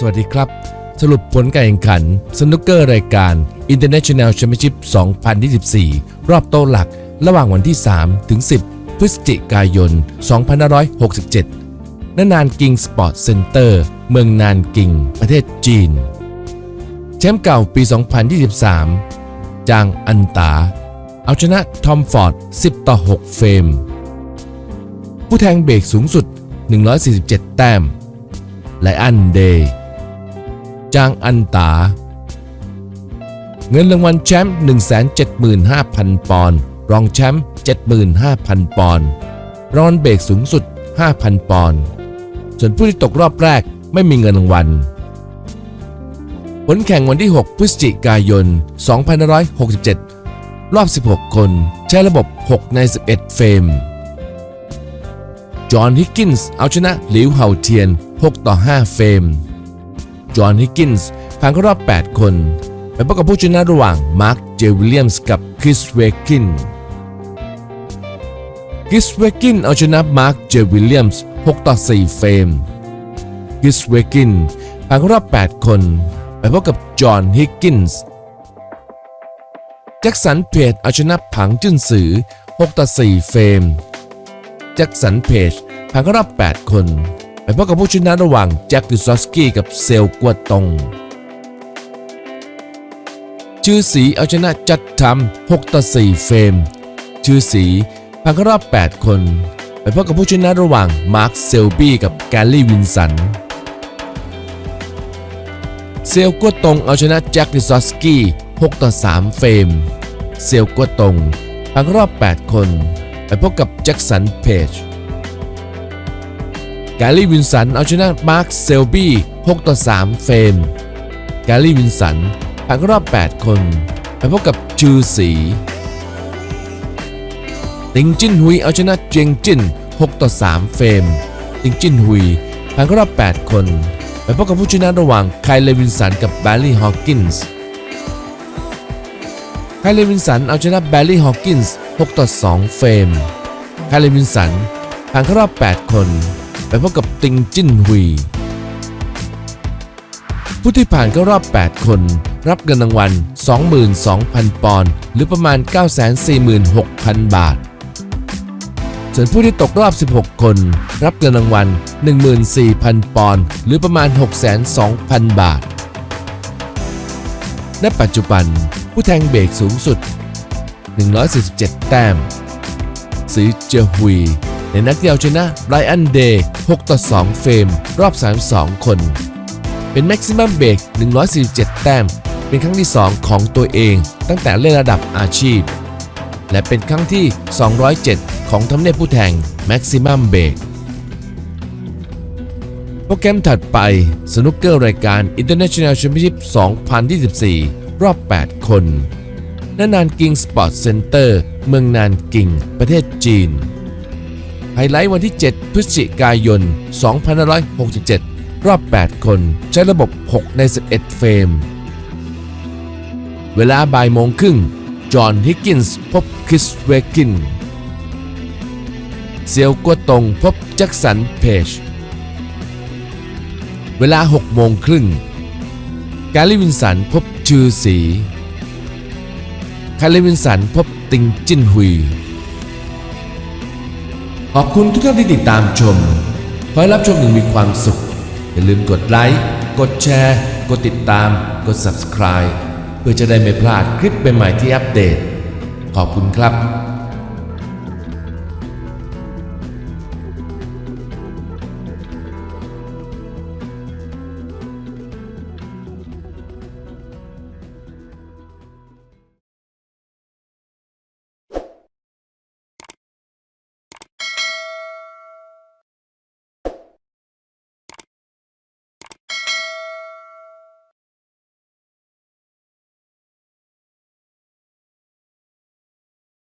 สวัสดีครับ สรุปผลการแข่งขัน สนุกเกอร์รายการ International Championship 2024 รอบโต๊ะหลัก ระหว่างวันที่ 3 ถึง 10 พฤศจิกายน 2567ณนานกิงสปอร์ตเซ็นเตอร์ เมืองนานกิง ประเทศจีน แชมป์เก่าปี 2023 จางอันตา เอาชนะทอมฟอร์ด 10 ต่อ 6 เฟรม ผู้แทงเบรกสูงสุด 147 แต้มไลอันเดย์ จางอันตา เงินรางวัลแชมป์ 175,000 ปอนด์รองแชมป์ 75,000 ปอนด์รอนเบรกสูงสุด 5,000 ปอนด์ส่วนผู้ที่ตกรอบแรกไม่มีเงินรางวัลผลแข่งวันที่ 6 พฤศจิกายน 2567 รอบ 16 คน ใช้ระบบ 6 ใน 11 เฟรม จอห์น ฮิกกินส์ เอาชนะหลิวเห่าเทียน 6 ต่อ 5 เฟรม จอห์นฮิกกินส์ผ่านเข้ารอบ 8 คนไปพบกับผู้ชนะระหว่างมาร์คเจวิลเลียมส์กับคริสเวกินคริสเวกินเอาชนะมาร์คเจวิลเลียมส์6ต่อ4 เฟรมคริสเวกินผ่านเข้ารอบ 8 คน ไปพบกับจอห์นฮิกกินส์แจ็คสันเพจเอาชนะผังจุนสือ6ต่อ4 เฟรมแจ็คสันเพจผ่านเข้ารอบ 8 คน ไปพบกับผู้ชนะระหว่างแจ็คดิซอสกี้กับเซลกัวตงชื่อสีเอาชนะจัดทำ6ต่อ4เฟรม ชื่อสีผ่านเข้ารอบ 8 คน ไปพบกับผู้ชนะระหว่างมาร์คเซลบี้กับแกลลี่วินสัน เซลกัวตงเอาชนะแจ็คดิซอสกี้6ต่อ3เฟรม เซลกัวตงผ่านเข้ารอบ 8 คน ไปพบกับแจ็คสันเพจ แกลลี่วินสันเอาชนะมาร์คเซลบี้6ต่อ3เฟรมแกลลี่วินสันผ่านเข้ารอบ 8 คน ไปพบกับชื่อสีติงจินฮุยเอาชนะเจียงจิน6ต่อ3เฟรมติงจินฮุยผ่านเข้ารอบ 8 คนไปพบกับผู้ชนะระหว่างไคลเลวินสันกับแบลลี่ฮอว์กินส์ไคลเลวินสันเอาชนะแบลลี่ฮอว์กินส์6ต่อ2เฟรมไคลเลวินสันผ่านเข้ารอบ 8 คน ไปพบกับติงจินฮุย ผู้ที่ผ่านเข้ารอบ 8 คน รับเงินรางวัล 22,000 ปอนด์หรือประมาณ 946,000 บาท ส่วนผู้ที่ตกรอบ 16 คน รับเงินรางวัล 14,000 ปอนด์หรือประมาณ 602,000 บาท ณ ปัจจุบัน ผู้แทงเบรกสูงสุด 147 แต้ม ซื้อเจอฮุย ในนัดที่เอาชนะไบรอันเดย์6ต่อ2เฟรม รอบ 32 คน เป็นแม็กซิมัมเบรก147 แต้ม เป็นครั้งที่ 2 ของตัวเอง ตั้งแต่เล่นระดับอาชีพ และเป็นครั้งที่ 207 ของทำเนียบผู้แทงแม็กซิมัมเบรกโปรแกรมถัดไปสนุกเกอร์รายการ International Championship 2024 รอบ 8 คนณนานกิงสปอร์ตเซ็นเตอร์ เมืองนานกิง ประเทศจีน ไฮไลท์วันที่ 7 พฤศจิกายน 2567 รอบ 8 คน ใช้ระบบ 6 ใน 11 เฟรม เวลาบ่ายโมงครึ่ง จอห์นฮิกกินส์พบคริสเวกิน เซียวกัวตงพบแจ็คสันเพจ เวลา 6 โมงครึ่งแกลลี่วินสันพบชื่อสีคาเลวินสันพบติงจินฮุย ขอบคุณทุกท่านที่ติดตามชม ขอให้รับชมอย่างมีความสุข อย่าลืมกดไลค์ กดแชร์ กดติดตาม กด subscribe เพื่อจะได้ไม่พลาดคลิปใหม่ๆที่อัปเดต ขอบคุณครับ